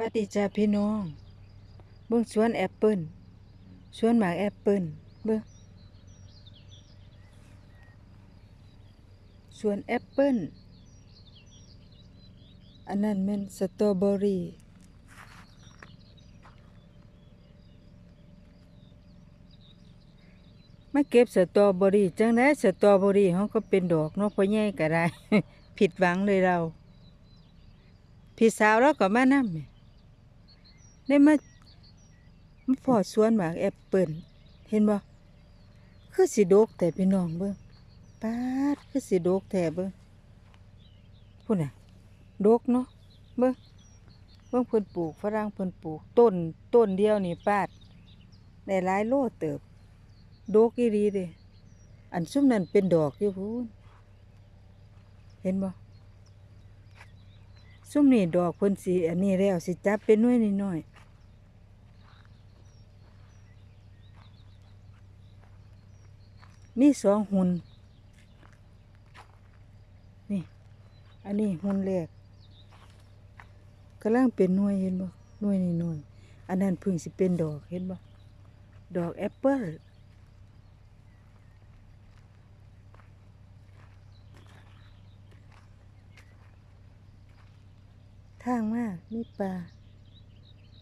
วัดดีจ้าพี่น้องเบิ่งสวนแอปเปิลสวนหมากแอปเปิลเบิ่งสวนแอปเปิลอันนั้นแม่นสตรอเบอรี่มาเก็บสตรอเบอรี่จังได๋สตรอเบอรี่เฮาก็เป็นดอกนาะพ่อใหญ่ก็ได้ ผิดหวังเลยเรา พี่สาวเราก็มานำ ได้มามาพอสวนหมากแอปเปิลเห็นบ่คือสิดกแต่พี่น้องเบิ่งปาดคือสิดกแท้เบิ่งพุ่นน่ะดกเนาะเบิ่งเบิ่งเพิ่นปลูกฝรั่งเพิ่นปลูก ต้นต้นเดียวนี่ปาดได้หลายโลเติบ ดกอีหลีเด้อันซุมนั้นเป็นดอกอยู่พูนเห็นบ่ซุ่มนี่ดอกเพิ่นสีอันนี้แล้วสิจับเป็นน่วยน้อย มีสองหุ่นนี่ อันนี้หุ่นแรกกำลังเป็นหน่วยเห็นบ่หน่วยนี่หน่วยอันนั้นพิ่งสิเป็นดอกเห็นบ่ดอกแอปเปิ้ลทางมากมีปลา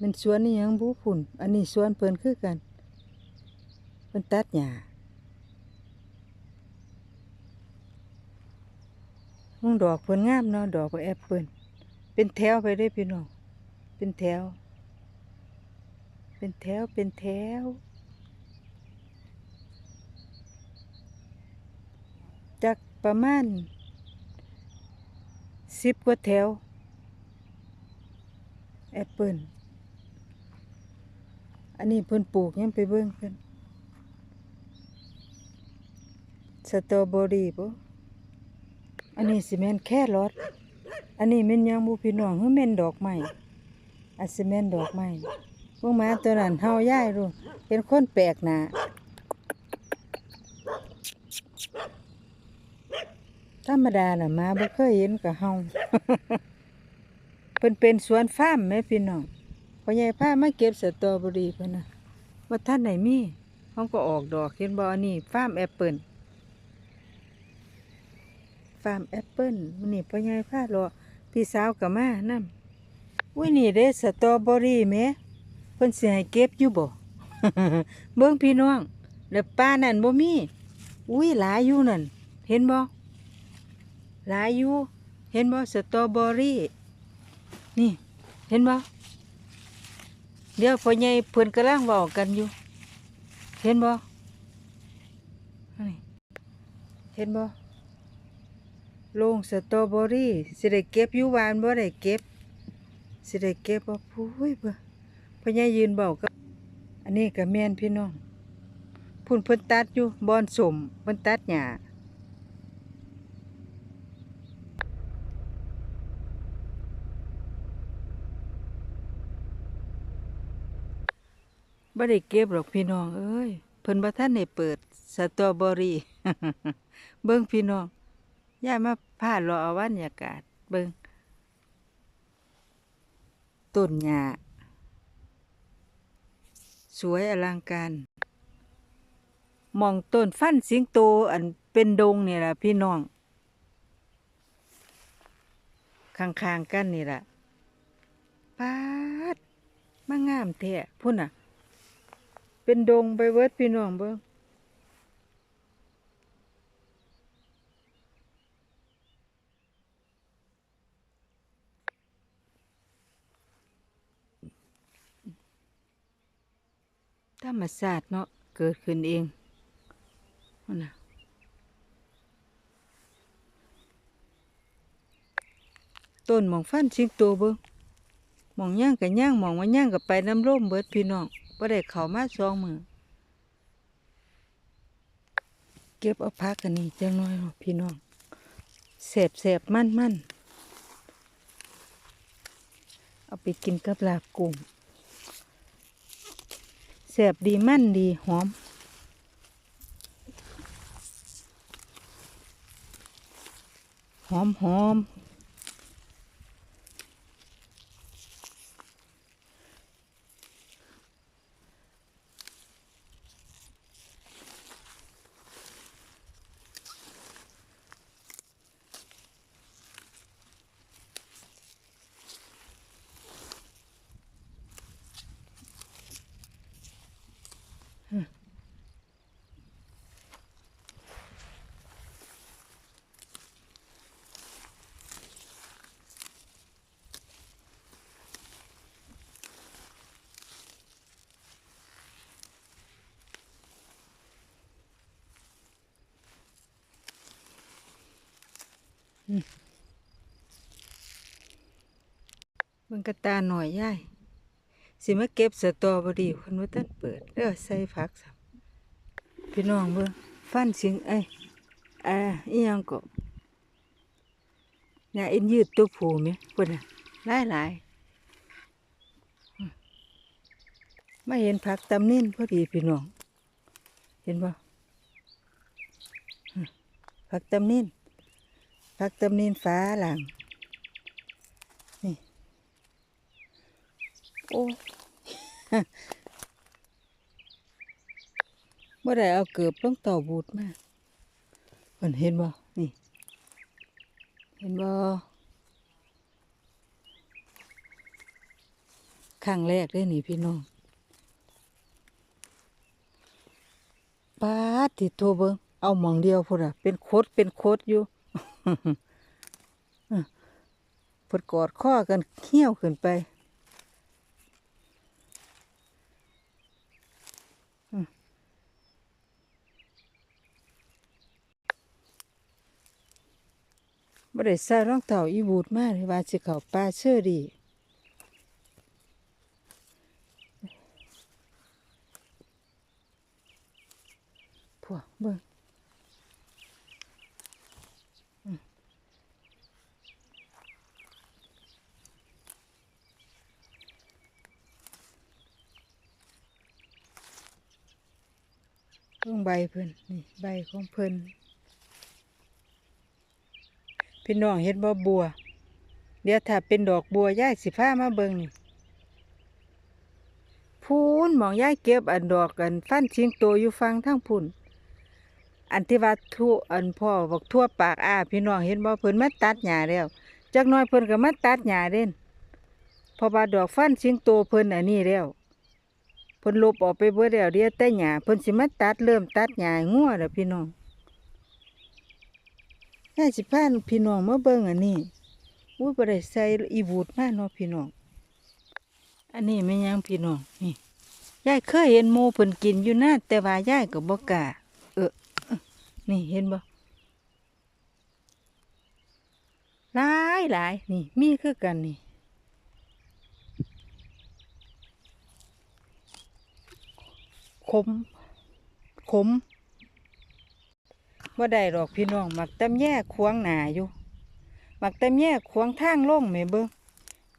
มันสวนนี่ยังบูผุ่น อันนี้สวนเพิ่นคือกันเพิ่นตัดหญ้า ห้องดอกเพิ่นงามเนาะดอกก็แอปเปิลเป็นแถวไปเด้พี่น้องเป็นแถว เป็นแถวเป็นแถวจากประมาณสิบกว่าแถวแอปเปิลอันนี้เพิ่นปลูกยังไปเบิ่งเพิ่นสตรอเบอรี่บ่ อันนี้สิแมนแค่รอทอันนี้แม่นยังบ่พี่น้องคือแม่นดอกไม้อันสิแมนดอกไม้พวกมาตัวนั้นเฮาย้ายรู้เป็นคนแปลกหนาธรรมดาน่ะมาบ่เคยเห็นกับเฮาเพิ่นเป็นสวนฟาร์มแม่พี่น้องพ่อใหญ่พามาเก็บสตรอเบอรี่เพิ่นน่ะว่าท่านไหนมีเฮาก็ออกดอกเห็นบ่อนนี้ฟาร์มแอปเปิล ฟาร์มแอปเปิ้ลมื้อนี้พ่อใหญ่พาหรอพี่สาวก็มานำอุ้ยนี่เด้สตรอเบอรี่แหมเพิ่นสิให้เก็บอยู่บ่เบิ่งพี่น้องแล้วป้านั่นบ่มี อุ้ยหลายอยู่นั่น เห็นบ่หลายอยู่ เห็นบ่สตรอเบอรี่ นี่ เห็นบ่เดี๋ยวพ่อใหญ่เพิ่นกำลังเว้ากันอยู่ เห็นบ่เห็นบ่ โลงสตรอเบอรี่สิได้เก็บอยู่หวานบ่ได้เก็บสิได้เก็บบ่พู้ยบ่พ่อใหญ่ยืนเว้ากับอันนี้ก็แม่นพี่น้องพุ่นเพิ่นตัดอยู่บอนสมเพิ่นตัดหญ้าบ่ได้เก็บหรอกพี่น้องเอ้ยเพิ่นบ่ทันได้เปิดสตรอเบอรี่เบิ่งพี่น้อง ย่ามาพาเลาะเอาบรรยากาศเบิ่งต้นหญ้าสวยอลังการมองต้นฟันสิงโตอันเป็นดงนี่แหละพี่น้องข้างๆกันนี่แหละปาดมางามแท้พุ่นน่ะ เป็นดงไปเวิร์ดพี่น้องเบิ่ง ธรรมศาสตร์เนาะเกิดขึ้นเองนะต้นมองฟันสิงโตเบิ่งมองย่างกับย่างมองว่าย่างกับไปน้ำร่มเบิดพี่น้องบ่ได้เขามาสองมือเก็บเอาพักกันนี่จังน้อยเนาะพี่น้องแสบแสบมั่นมั่นเอาไปกินกับลาบกุ้ง แสบดีมันดีหอม หอมหอม มันกระตาหน่อยย่ายสิมาเก็บสตอเบอรี่คนว่าตันเปิดเด้อใส่ผักสับพี่น้องเบิ่งฟันสิงเอ้อ่าอีหยังก็เนี่ยอินยืดตัวผูไหมเพิ่นน่ะหลายหลายๆอืมมาเห็นผักตำนิ่นพอดีพี่น้อง เห็นบ่ผักตำนิ่น ผักตำนินฟ้าหลังนี่ โอ้บ่อได้เอาเกือบลงต่าบูดมาเพิ่นเห็นบ่นี่ เห็นบ่ครั้งแรกเลยนี่พี่น้องปาดติโทเบิงเอาหมองเดียวพุ่นอะเป็นโคตรเป็นโคตรอยู่ เพิ่นกอดข้อกันเขี้ยวขึ้นไปบ่ได้ใส่รองเท้าอีบูดมาเลยว่าสิเข้าป่าเชื่อดีพวกเบิ่ง เบิ่งใบเพิ่นนี่ใบของเพิ่นพี่น้องเห็นบ่บัว เดี๋ยวถ้าเป็นดอกบัวยายสิพามาเบิ่งนี่พูนหมองยายเก็บอันดอกกันฟันชิงโตอยู่ฟังทั้งพุ่นอันที่ว่าทั่วอันพ่อบอกทั่วปากอ้าพี่น้องเห็นบ่เพิ่นมาตัดหญ้าแล้วจักน้อยเพิ่นก็มาตัดหญ้าเด่นพราะว่าดอกฟันชิงโตเพิ่นอันนี้แล้ว เพิ่นลบออกไปเบิดแล้วเดียวแต่หญ้าเพิ่นสิมาตัดเริ่มตัดหญ้างัวแล้วพี่น้องยายสิพาพี่น้องมาเบิ่งอันนี้อุ้ยบ่ได้ใส่อีบูดมาเนาะพี่น้อง อันนี้แม่ยังพี่น้องนี่ยายเคยเห็นหมูเพิ่นกินอยู่นะแต่ว่ายายก็บ่กล้าเออเอ้อนี่เห็นบ่หลายหลายนี่มีคือกันนี่ ขมขมว่าได้หรอกพี่น้องหมักตำแย่ควงหนาอยู่หมักตำแย่ควงทางล่งแม่เบิ้ง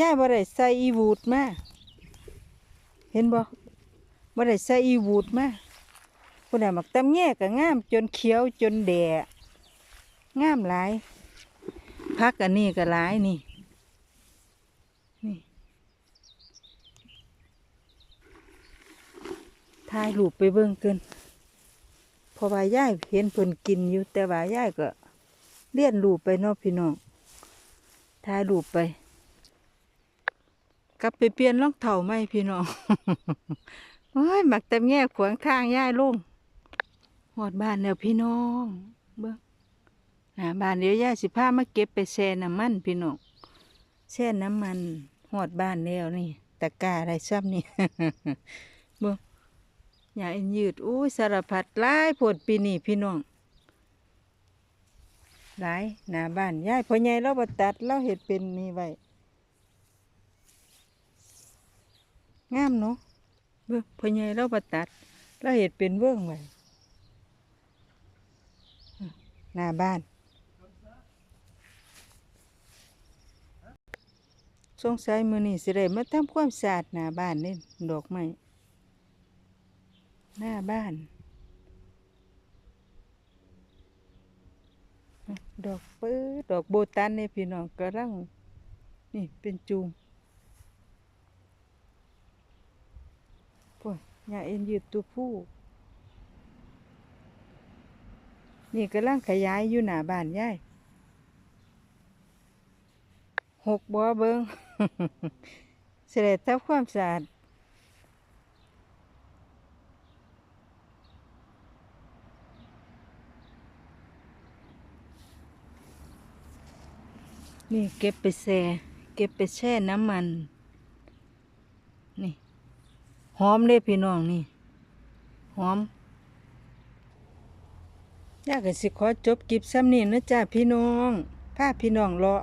ย่าบ่ได้ใส่อีวูดมาเห็นบ่บ่ได้ใส่อีวูดมาคนน่ะหมักตำแย่ก็งามจนเขียวจนแดะงามหลายพักอันนี้ก็หลายนี่ ถ่ายรูปไปเบิ่งเกินพอว่ายายเห็นเพิ่นกินอยู่ แต่ว่ายายก็เลี้ยนรูปไปเนาะพี่น้องถ่ายรูปไป กลับไปเปลี่ยนรองเท้าไหมพี่น้องโอ้ยหมักแต่แง่ขวางทางยายลุงหอดบ้านแล้วพี่น้องเบิ่งหน้าบ้านเดี๋ยวยายสิพามาเก็บไปแช่น้ำมันพี่น้องแช่น้ำมันหอดบ้านแล้วนี่ตะกร้าอะไรซ้ำนี่เบิ่ง อย่าอยืดอุ้สารพัดหลายโพดปีนี้พี่น้องหลายหน้าบ้านยายพ่อใหญ่เราบตัดเราเห็ดเป็นนี่ไว้งามเนาะเบิ่งพ่อใหญ่เราบตัดเราเห็ดเป็นเบิ่งไว้อื้อหน้าบ้านสงสัยมือนี้สิได้มาทำความสะอาดหน้าบ้านเด้ดอกไม้ หน้าบ้าน ดอกปื้อดอกโบตันเนี่ยพี่น้องกำลังนี่เป็นจูมพวกยยาเอ็นยืดตัวผู้ นี่กำลังขยายอยู่หน้าบ้านยายหกบ่อเบิงเสด็จทำความสะอาด นี่เก็บไปแช่เก็บไปแช่น้ำมัน นี่หอมเลยพี่น้องนี่หอมอยากสิขอจบกิบซ้ำนี่นะจ้าพี่น้องพาพี่น้องเลาะ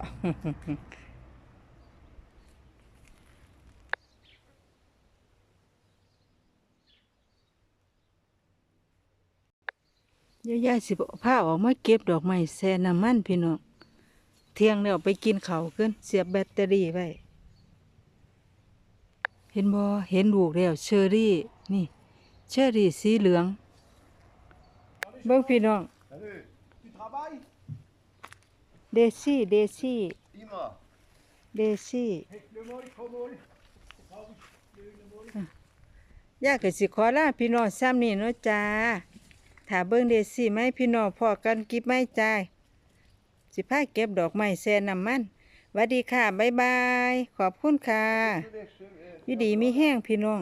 ยายๆสิบพาออกมาเก็บดอกไม้แซ่น้ำมันพี่น้อง เที่ยงแล้วไปกินเขาขึ้น เสียบแบตเตอรี่ไว้ เห็นบ่เห็นลูกแล้วเชอรี่ นี่ เชอรี่สีเหลือง เบิ่งพี่น้อง เดซี่ เดซี่ เดซี่อยากก็สิขอลาพี่น้องซ้ำนี่เนาะจ้าถ้าเบิ่งเดซี่ไหมพี่น้องพอกันกิบไม้จ่าย สิพาเก็บดอกไม้แซ่น้ำมันหวัดดีค่ะ บ๊ายบาย ขอบคุณค่ะอยู่ดีมีแห้งพี่น้อง